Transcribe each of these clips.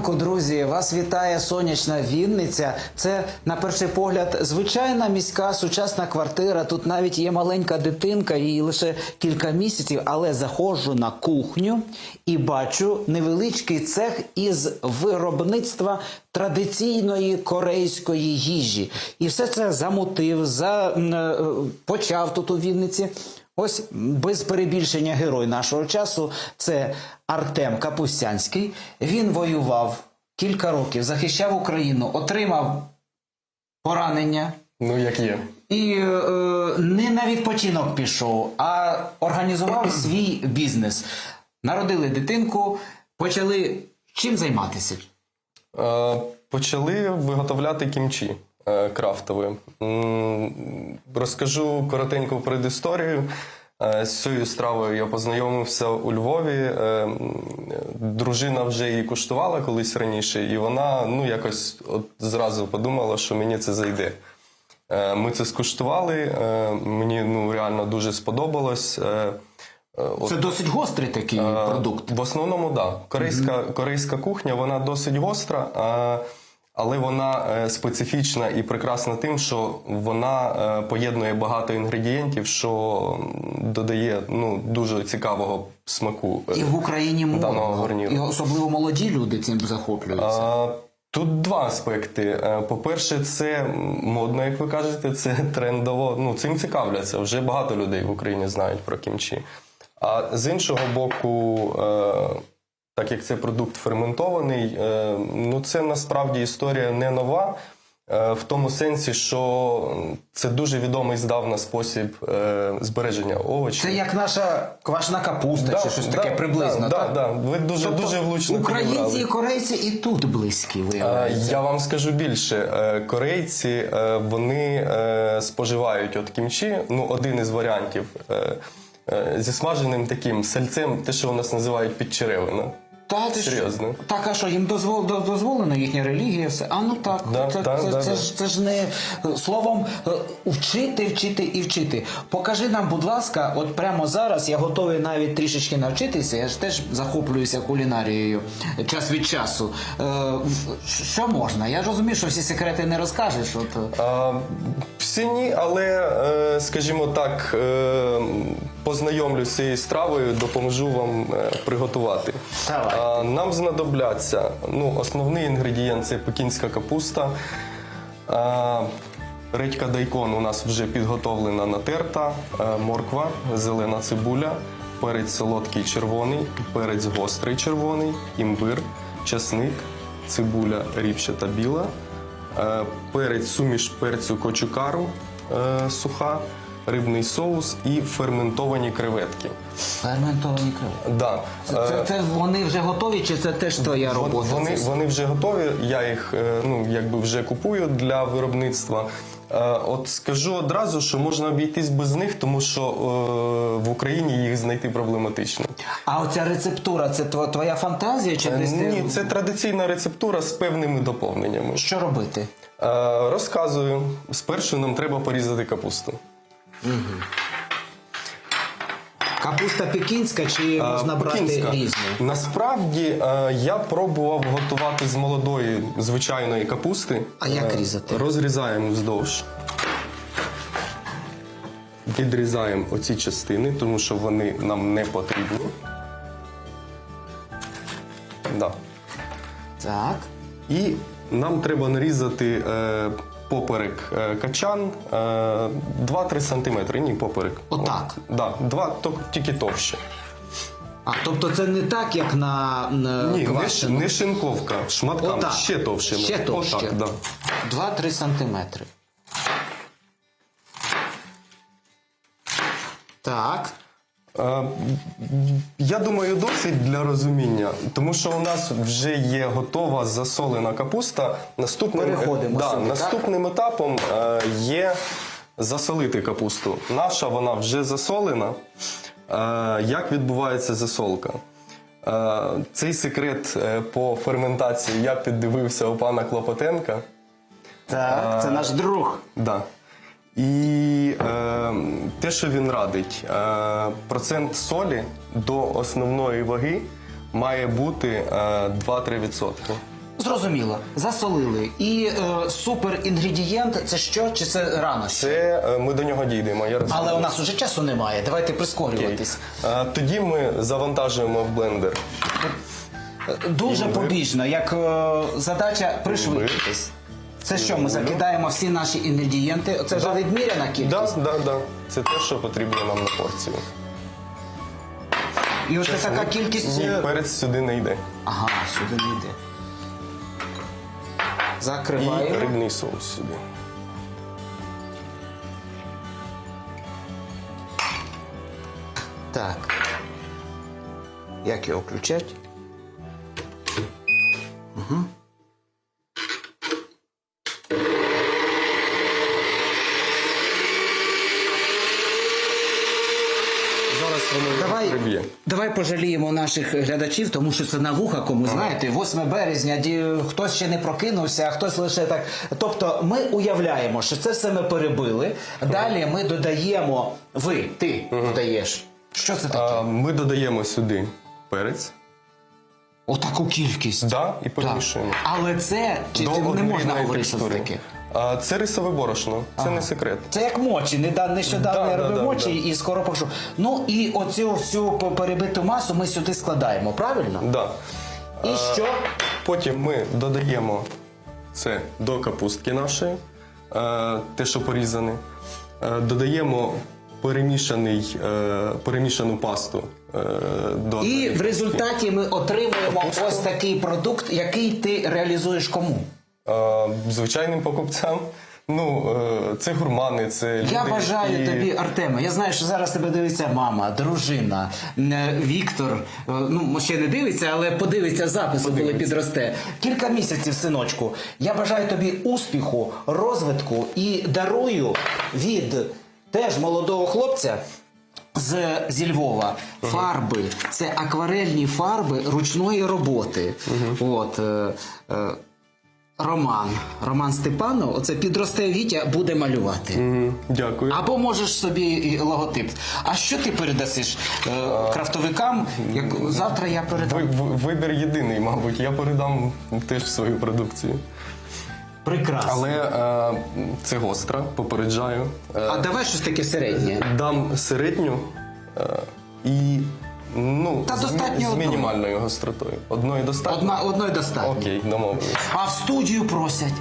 Ранку, друзі! Вас вітає сонячна Вінниця. Це на перший погляд звичайна міська сучасна квартира. Тут навіть є маленька дитинка, їй лише кілька місяців. Але заходжу на кухню і бачу невеличкий цех із виробництва традиційної корейської їжі. І все це замутив, за, е, почав тут у Вінниці. Ось без перебільшення герой нашого часу це Артем Капустянський. Він воював кілька років, захищав Україну, отримав поранення Ну, як є. і е, не на відпочинок пішов, а організував свій бізнес. Народили дитинку, почали чим займатися? Е, почали виготовляти кімчі е, крафтове. М, Розкажу коротеньку предісторію. Е, З цією стравою я познайомився у Львові. Е, Дружина вже її куштувала колись раніше, і вона ну, якось от зразу подумала, що мені це зайде. Е, Ми це скуштували. Мені ну, реально дуже сподобалось. От Це досить гострий такий продукт. В основному, так. Да. Корейська, корейська кухня вона досить гостра, але вона е, специфічна і прекрасна тим, що вона е, поєднує багато інгредієнтів, що додає ну, дуже цікавого смаку. е, І в Україні даного модно, гарніру. і особливо молоді люди цим захоплюються. А, Тут два аспекти. По-перше, це модно, як ви кажете, це трендово. Ну, цим цікавляться. Вже багато людей в Україні знають про кімчі. А з іншого боку, так як це продукт ферментований, е, ну це насправді історія не нова. е, В тому сенсі, що це дуже відомий здавна спосіб е, збереження овочів. Це як наша квашна капуста чи щось таке приблизно. Да, так? да, Ви дуже, Тобто дуже влучно Українці підібрали. і корейці і тут близькі виявляється. Я вам скажу більше. Корейці вони споживають от кімчі, ну один із варіантів. Зі смаженим таким сальцем, те, що у нас називають підчеревина. Та, ти серйозно. Так, а що, їм дозвол, до- дозволено їхня релігія, все. А ну так, Да, це, да, це, да, це, да. ж, це ж не словом е, вчити, вчити і вчити. Покажи нам, будь ласка, от прямо зараз я готовий навіть трішечки навчитися. Я ж теж захоплююся кулінарією час від часу. Е, що можна? Я розумію, що всі секрети не розкажеш. От, е, А, всі ні, але, е, скажімо так, е, познайомлю з цією стравою, допоможу вам е, приготувати. Давай. Нам знадобляться ну, основний інгредієнт це пекінська капуста. Редька дайкон у нас вже підготовлена натерта, морква, зелена цибуля, перець солодкий червоний, перець гострий червоний, імбир, часник, цибуля ріпчата біла, перець суміш перцю кочукару е, суха, рибний соус і ферментовані креветки. ферментовані креветки? Да. Це, це, це вони вже готові, чи це теж твоя робота? Вони, вони вже готові. Я їх е, ну якби вже купую для виробництва. Е, От скажу одразу, що можна обійтись без них, тому що е, в Україні їх знайти проблематично. А оця рецептура, це тво- твоя фантазія чи Е, десь ти- Ні, це традиційна рецептура з певними доповненнями. що робити? Е, Розказую. Спершу нам треба порізати капусту. Капуста пекінська чи можна брати Е, Пекінська. різну? Насправді е, я пробував готувати з молодої звичайної капусти. А як Е, різати? Розрізаємо вздовж. Відрізаємо оці частини, тому що вони нам не потрібні. Да. Так. І нам треба нарізати е, поперек е, качан е, 2-3 см. Ні, поперек. Отак? От, да, два, то, тільки товще. А тобто це не так, як на, на Ні, не, квашену? не шинковка, шматками, Отак. ще товще. Ще товще. Отак, да. 2-3 сантиметри. Так. Е, Я думаю, досить для розуміння, тому що у нас вже є готова засолена капуста. Наступним, Переходимо да, сюди, так? наступним етапом е, є засолити капусту. Наша вона вже засолена. Е, Як відбувається засолка? Цей секрет по ферментації я піддивився у пана Клопотенка. Так, це наш друг. Да. І е, те, що він радить, е, процент солі до основної ваги має бути е, 2-3%. Зрозуміло, засолили. І е, суперінгредієнт це що? Чи це рано? Це е, ми до нього дійдемо. Я Але у нас уже часу немає. Давайте прискорюватись. Е, Тоді ми завантажуємо в блендер. Дуже побіжно, як е, задача пришвидшитись. Це що, ми закидаємо всі наші інгредієнти? Це вже відміряна кількість? да, да. Це те, що потрібно нам на порцію. І оце така кількість. Ні, е, перець сюди не йде. Ага, сюди не йде. І Закриваємо. рибний соус сюди. Так. Як його включать? Давай, приб'є. давай пожаліємо наших глядачів, тому що це на вуха кому знаєте, 8 березня, ді- хтось ще не прокинувся, а хтось лише так. Тобто ми уявляємо, що це все ми перебили. Далі ми додаємо. Ви, ти додаєш. Що це таке? А, Ми додаємо сюди перець. Отаку кількість. Да, і Так. помішуємо. Але це чи До не можна говорити що це таке? А, Це рисове борошно, це не секрет. Це як мочі, нещодавно Да, я да, робив да, мочі да. і скоро покажу. Ну і оцю всю перебиту масу ми сюди складаємо, правильно? Да. І що? Потім ми додаємо це до капустки нашої, е, те, що порізане. Е, Додаємо перемішаний, е, перемішану пасту е, до І в результаті ми отримуємо ось такий продукт, який ти реалізуєш кому. Е, звичайним покупцям. Ну, е, це гурмани, це люди. Я бажаю і- тобі, Артема. Я знаю, що зараз тебе дивиться мама, дружина, е, Віктор. Ну, ще не дивиться, але подивиться запису, коли підросте. Кілька місяців, синочку. Я бажаю тобі успіху, розвитку і дарую від теж молодого хлопця. З, зі Львова фарби це акварельні фарби ручної роботи. От, е, е, Роман. Роман Степанов, оце підросте Вітя, буде малювати. Мгм, Дякую. Або можеш собі і логотип. А що ти передасиш е, крафтовикам? Як завтра я передам. Ви- Вибір єдиний, мабуть. Я передам теж свою продукцію. Прекрасно. Але е, це гостра, попереджаю. Е, А давай щось таке середнє. дам середню е, і ну, Та з, достатньо з одної. мінімальною гостротою. Одної достатньо? Одна, одної достатньо. Окей, домовились. А в студію просять.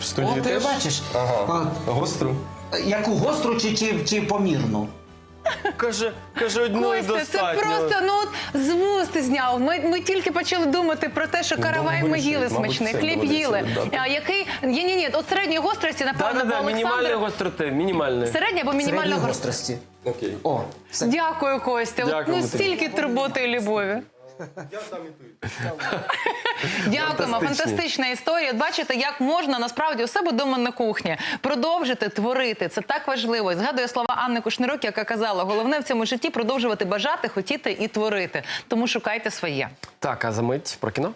В студії От ти теж? бачиш, Ага. Гостру? Е, яку гостру чи, чи, чи помірну? Каже, каже, одної Костя, це достатньо. просто ну от з вуст зняв. Ми, ми тільки почали думати про те, що каравай ми вирішили, їли мабуть, смачний, це хліб доведеться їли. віддати. А який ні, ні, ні, от середньої гострості, Да, напевно, да, бо да, мінімальної Олександр. гостроти, мінімальної. Середня або мінімальна Середньої гострості. Окей. О, все. Дякую, Костя. От, ну стільки турботи і любові. Дякуємо, Фантастичні. фантастична історія. От Бачите, як можна насправді у себе вдома на кухні продовжити творити. Це так важливо. І Згадую слова Анни Кушнирук, яка казала: головне в цьому житті продовжувати бажати, хотіти і творити. Тому шукайте своє. Так, а за мить про кіно?